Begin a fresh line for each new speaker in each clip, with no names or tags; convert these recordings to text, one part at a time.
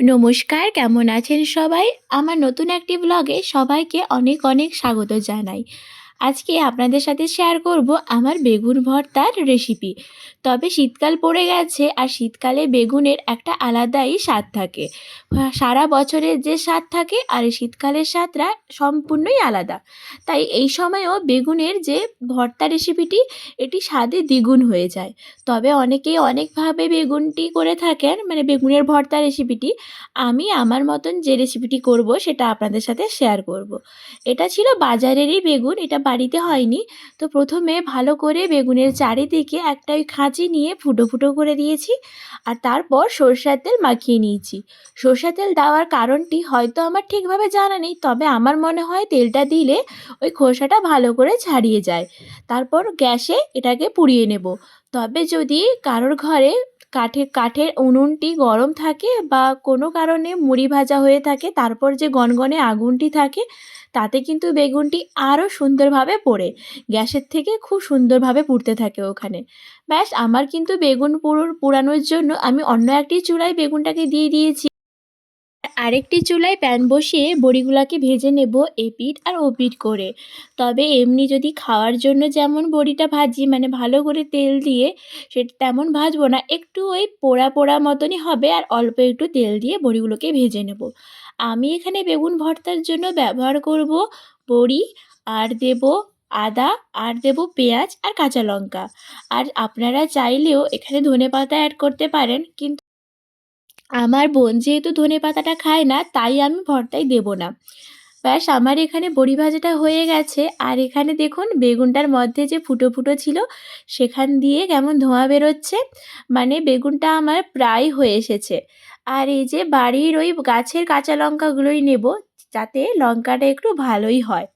নমস্কার কেমন আছেন সবাই? আমার নতুন একটি ব্লগে সবাইকে অনেক অনেক স্বাগত জানাই। আজকে আপনাদের সাথে শেয়ার করব আমার বেগুন ভর্তার রেসিপি তবে শীতকাল পড়ে গেছে আর শীতকালে বেগুনের একটা আলাদাই স্বাদ থাকে। সারা বছরের যে স্বাদ থাকে আর শীতকালের স্বাদটা সম্পূর্ণই আলাদা। তাই এই সময়ও বেগুনের যে ভর্তা রেসিপিটি এটি স্বাদে দ্বিগুণ হয়ে যায়। তবে অনেকেই অনেকভাবে বেগুনটি করে থাকেন মানে বেগুনের ভর্তা রেসিপিটি আমি আমার মতন যে রেসিপিটি করব, সেটা আপনাদের সাথে শেয়ার করব। এটা ছিল বাজারেরই বেগুন, এটা বাড়িতে হয়নি। তো প্রথমে ভালো করে বেগুনের চারিদিকে একটা ওই খাঁচি নিয়ে ফুটো ফুটো করে দিয়েছি আর তারপর সরষের তেল মাখিয়ে নিয়েছি। সরষের তেল দেওয়ার কারণটি হয়তো আমার ঠিকভাবে জানা নেই, তবে আমার মনে হয় তেলটা দিলে ওই খোসাটা ভালো করে ছাড়িয়ে যায়। তারপর গ্যাসে এটাকে পুড়িয়ে নেব। তবে যদি কারোর ঘরে কাঠে, কাঠের উনুনটি গরম থাকে বা কোনো কারণে মুড়ি ভাজা হয়ে থাকে, তারপর যে গনগনে আগুনটি থাকে, তাতে কিন্তু বেগুনটি আরও সুন্দরভাবে পড়ে। গ্যাসের থেকে খুব সুন্দরভাবে পুড়তে থাকে ওখানে। ব্যাস, আমার কিন্তু বেগুন পুরোর পুরানোর জন্য আমি অন্য একটি চুলায় বেগুনটাকে দিয়ে দিয়েছি। আরেকটি চুলায় প্যান বসিয়ে বড়িগুলাকে ভেজে নেব এপিঠ আর ওপিঠ করে। তবে এমনি যদি খাওয়ার জন্য যেমন বড়িটা ভাজি মানে ভালো করে তেল দিয়ে সেটা তেমন ভাজবো না। একটু ওই পোড়া পোড়া মতনই হবে আর অল্প একটু তেল দিয়ে বড়িগুলোকে ভেজে নেব। আমি এখানে বেগুন ভর্তার জন্য ব্যবহার করব বড়ি, আর দেব আদা, আর দেব পেঁয়াজ, আর কাঁচা লঙ্কা। আর আপনারা চাইলেও এখানে ধনে পাতা অ্যাড করতে পারেন, কিন্তু আমার বোন যেহেতু ধনে পাতাটা খায় না, তাই আমি ভর্তায় দেব না। ব্যাস, আমার এখানে বড়ি ভাজাটা হয়ে গেছে। আর এখানে দেখুন, বেগুনটার মধ্যে যে ফুটো ফুটো ছিল, সেখান দিয়ে কেমন ধোঁয়া বেরোচ্ছে। মানে বেগুনটা আমার প্রায় হয়ে এসেছে। আর এই যে বাড়ির ওই গাছের কাঁচা লঙ্কাগুলোই নেব, যাতে লঙ্কাটা একটু ভালোই হয়।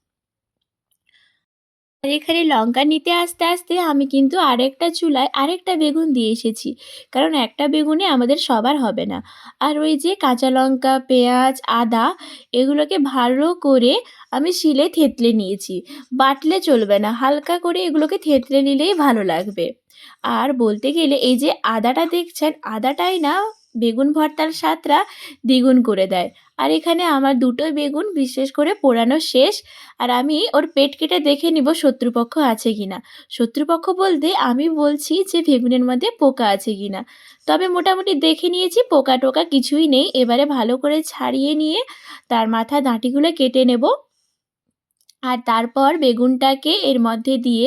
আর এখানে লঙ্কা নিতে আসতে আসতে আমি কিন্তু আরেকটা চুলায় আরেকটা বেগুন দিয়ে এসেছি। কারণ একটা বেগুনে আমাদের সবার হবে না। আর ওই যে কাঁচা লঙ্কা, পেঁয়াজ, আদা এগুলোকে ভালো করে আমি শিলে থেতলে নিয়েছি। বাটলে চলবে না, হালকা করে এগুলোকে থেতলে নিলেই ভালো লাগবে। আর বলতে গেলে এই যে আদাটা দেখছেন, আদাটাই না বেগুন ভর্তার স্বাদটা দ্বিগুণ করে দেয়। আর এখানে আমার দুটো বেগুন, বিশেষ করে পোড়ানো শেষ। আর আমি ওর পেট কেটে দেখে নিব শত্রুপক্ষ আছে কিনা। শত্রুপক্ষ বলতে আমি বলছি যে বেগুনের মধ্যে পোকা আছে কিনা। তবে মোটামুটি দেখে নিয়েছি পোকা টোকা কিছুই নেই। এবারে ভালো করে ছাড়িয়ে নিয়ে তার মাথা দাঁটিগুলো কেটে নেব। আর তারপর বেগুনটাকে এর মধ্যে দিয়ে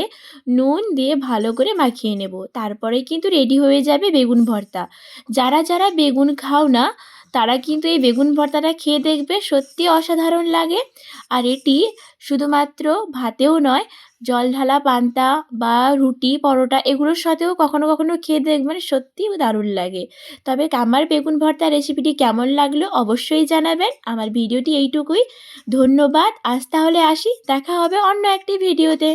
নুন দিয়ে ভালো করে মাখিয়ে নেব। তারপরে কিন্তু রেডি হয়ে যাবে বেগুন ভর্তা। যারা যারা বেগুন খাও না তারা কিন্তু এই বেগুন ভর্তাটা খেয়ে দেখবে, সত্যি অসাধারণ লাগে। আর এটি শুধুমাত্র ভাতেও নয়, জল ঢালা পান্তা বা রুটি, পরোটা এগুলোর সাথেও কখনো কখনো খেয়ে দেখবেন সত্যিই দারুণ লাগে। তবে আমার বেগুন ভর্তা রেসিপিটি কেমন লাগল অবশ্যই জানাবেন। আমার ভিডিওটি এইটুকুই। ধন্যবাদ। আজ তাহলে আসি। দেখা হবে অন্য একটি ভিডিওতে।